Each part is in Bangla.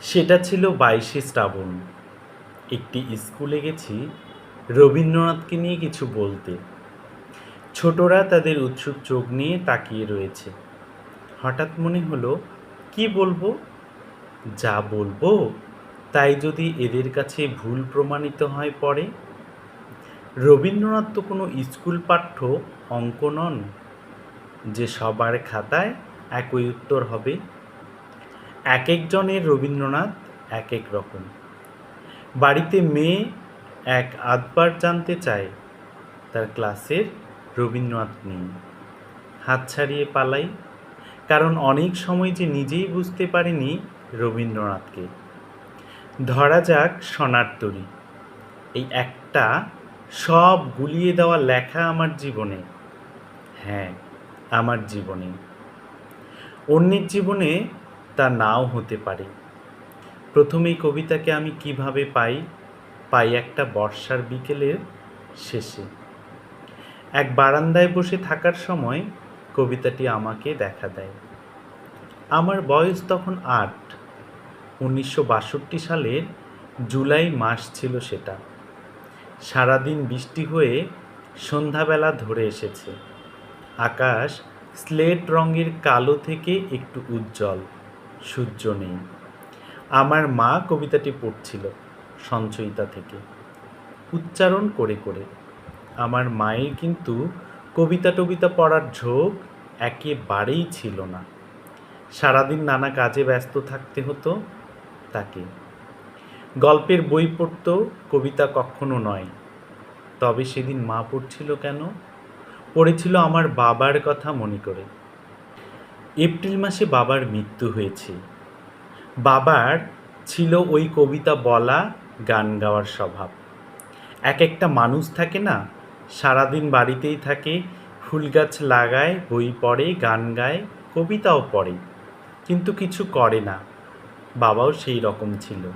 সেটা ছিল বাইশে শ্রাবণ। একটি স্কুলে গেছি রবীন্দ্রনাথকে নিয়ে কিছু বলতে। ছোটরা তাদের উৎসুক চোখ নিয়ে তাকিয়ে রয়েছে। হঠাৎ মনে হলো, কি বলব? যা বলব, তাই যদি এদের কাছে ভুল প্রমাণিত হয় পরে? রবীন্দ্রনাথ তো কোনো স্কুল পাঠ্য অঙ্ক নন। যে সবার খাতায় একই উত্তর হবে। এক একজনের রবীন্দ্রনাথ এক এক রকম। বাড়িতে মেয়ে এক আধবার জানতে চায়, তার ক্লাসের রবীন্দ্রনাথ নেই। হাত ছাড়িয়ে পালাই, কারণ অনেক সময় যে নিজেই বুঝতে পারিনি রবীন্দ্রনাথকে। ধরা যাক সোনার তরী, এই একটা সব গুলিয়ে দেওয়া লেখা আমার জীবনে। হ্যাঁ আমার জীবনে। অন্যের জীবনে তা নাও হতে পারে। প্রথম এই কবিতাকে আমি কীভাবে পাই? পাই একটা বর্ষার বিকেলের শেষে। এক বারান্দায় বসে থাকার সময় কবিতাটি আমাকে দেখা দেয়। আমার বয়স তখন আট। উনিশশো বাষট্টি সালের জুলাই মাস ছিল সেটা। সারাদিন বৃষ্টি হয়ে সন্ধ্যাবেলা ধরে এসেছে। আকাশ স্লেট রঙের কালো থেকে একটু উজ্জ্বল। সূর্য নেই। আমার মা কবিতাটি পড়ছিল সঞ্চয়িতা থেকে। উচ্চারণ করে করে। আমার মায়ের কিন্তু কবিতা টবিতা পড়ার ঝোঁক একেবারেই ছিল না। সারাদিন নানা কাজে ব্যস্ত থাকতে হতো তাকে। গল্পের বই পড়তো কবিতা কখনো নয়। তবে সেদিন মা পড়ছিল কেন? পড়েছিল আমার বাবার কথা মনে করে। এপ্রিল মাসে বাবার মৃত্যু হয়েছে। বাবার ছিল ওই কবিতা বলা, গান গাওয়ার স্বভাব। এক একটা মানুষ থাকে না, সারাদিন বাড়িতেই থাকে, ফুল গাছ লাগায়, বই পড়ে, গান গায়, কবিতাও পড়ে, কিন্তু কিছু করে না। বাবাও সেই রকম ছিল।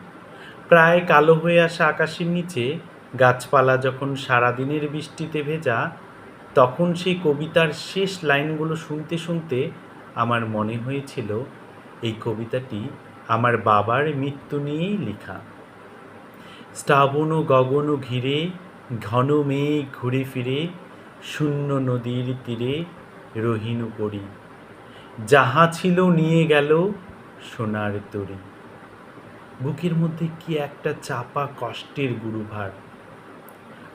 প্রায় কালো হয়ে আসা আকাশের নিচে, গাছপালা যখন সারাদিনের বৃষ্টিতে ভেজা, তখন সেই কবিতার শেষ লাইনগুলো শুনতে শুনতে আমার মনে হয়েছিল এই কবিতাটি আমার বাবার মৃত্যু নিয়েই লেখা। শ্রাবণ ও গগন ঘিরে, ঘন মেঘ ঘুরে ফিরে, শূন্য নদীর তীরে রহিনু করি। যাহা ছিল নিয়ে গেল সোনার তরী। বুকের মধ্যে কি একটা চাপা কষ্টের গুরুভার।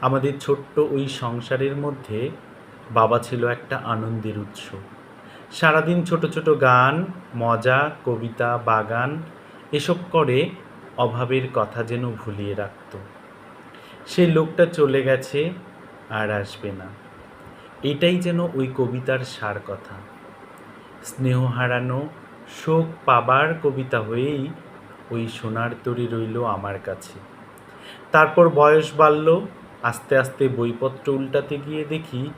আমাদের ছোট্ট ওই সংসারের মধ্যে বাবা ছিল একটা আনন্দের উৎস। সারাদিন ছোট ছোট গান, মজা, কবিতা, বাগান, এসব করে অভাবের কথা যেন ভুলিয়ে রাখত। সে লোকটা চলে গেছে আর আসবে না। এটাই যেন ওই কবিতার সার কথা। স্নেহ হারানো, শোক পাবার কবিতা হয়েই ওই সোনার তরি রইল আমার কাছে। তারপর বয়স বাড়ল, আস্তে আস্তে বইপত্র উল্টাতে গিয়ে দেখি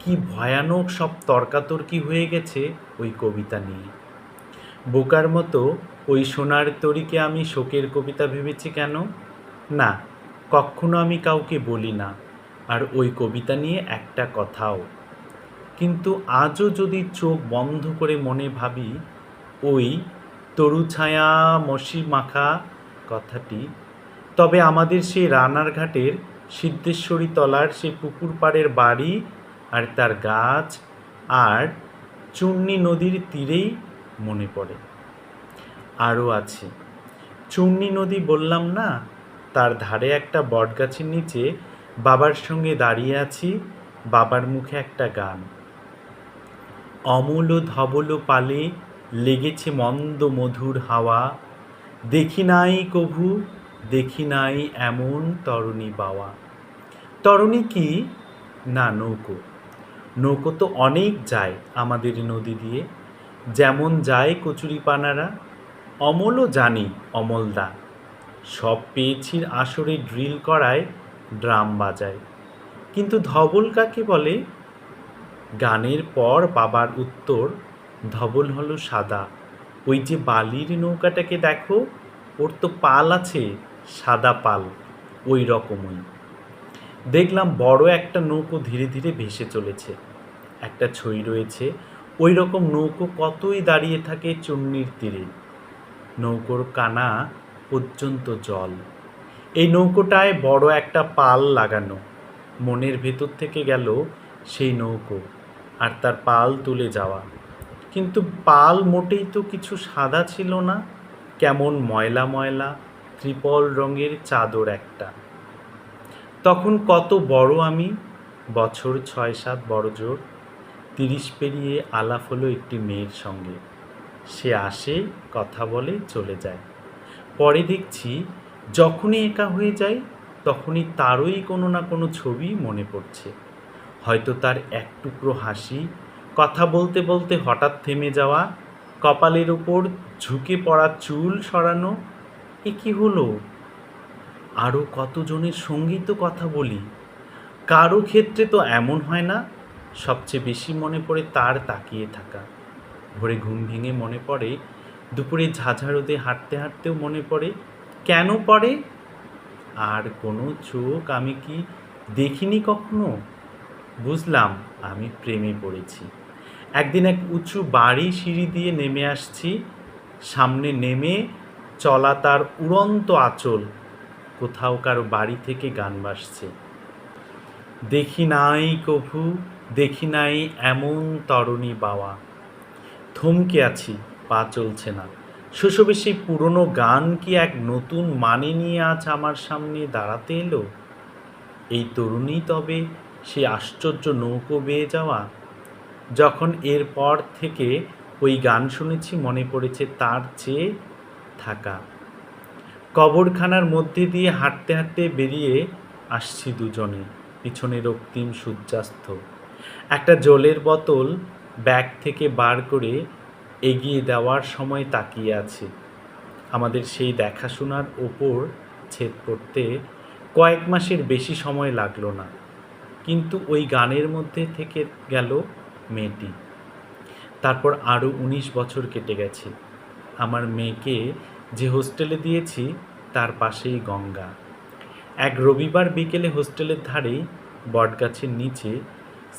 কি ভয়ানক সব তর্কাতর্কি হয়ে গেছে ওই কবিতা নিয়ে। বোকার মতো ওই সোনার তরিকে আমি শোকের কবিতা ভেবেছি কেন? না, কখনো আমি কাউকে বলি না, আর ওই কবিতা নিয়ে একটা কথাও। কিন্তু আজও যদি চোখ বন্ধ করে মনে ভাবি, ওই তরু ছায়া মসি মাখা কথাটি, তবে আমাদের সেই রানার ঘাটের সিদ্ধেশ্বরী তলার সেই পুকুর পাড়ের বাড়ি আর তার গাছ আর চূর্ণী নদীর তীরেই মনে পড়ে। আরও আছে। চূর্ণী নদী বললাম না, তার ধারে একটা বটগাছের নিচে বাবার সঙ্গে দাঁড়িয়ে আছি, বাবার মুখে একটা গান। অমূল ধবল পালে লেগেছে মন্দ মধুর হাওয়া, দেখি নাই কভু, দেখি নাই এমন তরণী বাওয়া। তরণী কি? না, নৌকো। নৌকো তো অনেক যায় আমাদের নদী দিয়ে। যেমন যায় কচুরিপানারা, অমলও জানি অমলদা। সব পেয়েছির আসরে ড্রিল করায় ড্রাম বাজায়। কিন্তু ধবল কাকে বলে? গানের পর বাবার উত্তর, ধবল হলো সাদা। ওই যে বালির নৌকাটাকে দেখো, ওর তো পাল আছে, সাদা পাল, ওই রকমই। দেখলাম বড় একটা নৌকো ধীরে ধীরে ভেসে চলেছে। একটা ছই রয়েছে। ওই রকম নৌকো কতই দাঁড়িয়ে থাকে চুন্নির তীরে। নৌকোর কানা পর্যন্ত জল। এই নৌকোটায় বড় একটা পাল লাগানো। মনের ভেতর থেকে গেল সেই নৌকো আর তার পাল তুলে যাওয়া। কিন্তু পাল মোটেই তো কিছু সাদা ছিল না। কেমন ময়লা ময়লা, ত্রিপল রঙের চাদর একটা। তখন কত বড় আমি? বছর ছয় সাত বড় জোর। তিরিশ পেরিয়ে আলাপ হলো একটি মেয়ের সঙ্গে। সে আসে, কথা বলে, চলে যায়। পরে দেখছি, যখনই একা হয়ে যায় তখনই তারই কোনো না কোনো ছবি মনে পড়ছে। হয়তো তার এক টুকরো হাসি, কথা বলতে বলতে হঠাৎ থেমে যাওয়া, কপালের ওপর ঝুঁকে পড়া চুল সরানো, এ কী হলো? আরও কতজনের সঙ্গেই তো কথা বলি? কারও ক্ষেত্রে তো এমন হয় না, সবচেয়ে বেশি মনে পড়ে তার তাকিয়ে থাকা। ভোরে ঘুম ভেঙে মনে পড়ে, দুপুরে ঝাঝা রোদে হাঁটতে হাঁটতেও মনে পড়ে, কেন পড়ে? আর কোনো চোখ আমি কি দেখিনি কখনো? বুঝলাম, আমি প্রেমে পড়েছি। একদিন এক উঁচু বাড়ি সিঁড়ি দিয়ে নেমে আসছি। সামনে নেমে চলা তার উড়ন্ত আঁচল। কোথাও কারও বাড়ি থেকে গান বাসছে দেখি নাই কভু, দেখি নাই এমন তরণী বাওয়া। থমকে আছি, পা চলছে না। শৈশবের সেই পুরনো গান কি এক নতুন মানে নিয়ে আজ আমার সামনে দাঁড়াতে এলো? এই তরুণী তবে সেই আশ্চর্য নৌকো বেয়ে যাওয়া। যখন এরপর থেকে ওই গান শুনেছি, মনে পড়েছে তার চেয়ে থাকা। কবরখানার মধ্যে দিয়ে হাঁটতে হাঁটতে বেরিয়ে আসছি দুজনে পিছনে রক্তিম সূর্যাস্ত। একটা জলের বোতল ব্যাগ থেকে বার করে এগিয়ে দেওয়ার সময় তাকিয়ে আছে। আমাদের সেই দেখাশোনার ওপর ছেদ করতে কয়েক মাসের বেশি সময় লাগল না, কিন্তু ওই গানের মধ্যে থেকে গেল মেয়েটি। তারপর আরও উনিশ বছর কেটে গেছে। আমার মেয়েকে যে হোস্টেলে দিয়েছি, তার পাশেই গঙ্গা। এক রবিবার বিকেলে হোস্টেলের ধারেই, বটগাছের নিচে,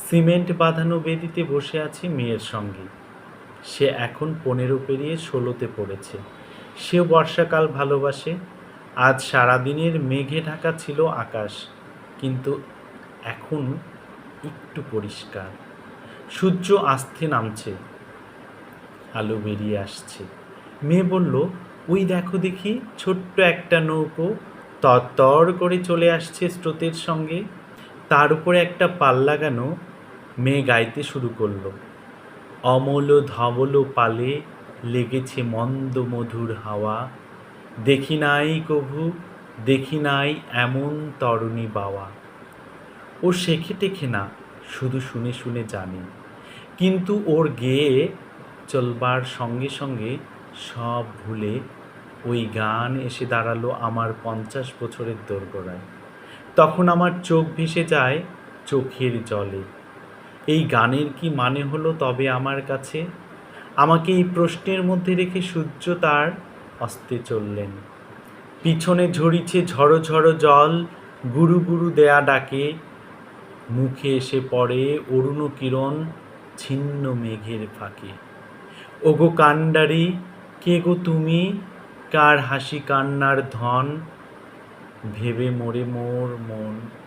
সিমেন্ট বাঁধানো বেদিতে বসে আছি মেয়ের সঙ্গে। সে এখন পনেরো পেরিয়ে ষোলোতে পড়েছে। সেও বর্ষাকাল ভালোবাসে। আজ সারাদিনের মেঘে ঢাকা ছিল আকাশ, কিন্তু এখন একটু পরিষ্কার। সূর্য আস্তে নামছে। আলো বেরিয়ে আসছে। মেয়ে বলল ওই দেখো দেখি, ছোট্ট একটা নৌকো তরতর করে চলে আসছে স্রোতের সঙ্গে। তার উপরে একটা পাল লাগানো মেয়ে গাইতে শুরু করল। অমল ধবল পালে লেগেছে মন্দ মধুর হাওয়া। দেখি নাই কভু, দেখি নাই এমন তরণী বাওয়া। ও শেখে টেখে না, শুধু শুনে শুনে জানে। কিন্তু ওর গেয়ে চলবার সঙ্গে সঙ্গে সব ভুলে ওই গান এসে দাঁড়াল আমার পঞ্চাশ বছরের দোরগোড়ায়। তখন আমার চোখ ভেসে যায় চোখের জলে। এই গানের কি মানে হলো তবে আমার কাছে? আমাকে এই প্রশ্নের মধ্যে রেখে সূর্য তার অস্তে চললেন। পিছনে ঝরিছে ঝড়ো ঝড়ো জল, গুরু গুরু দেয়া ডাকে। মুখে এসে পড়ে অরুণ কিরণ, ছিন্ন মেঘের ফাঁকে। ওগো কান্ডারি কে গো তুমি? কার হাসি কান্নার ধন? ভেবে মোরে মোর মন।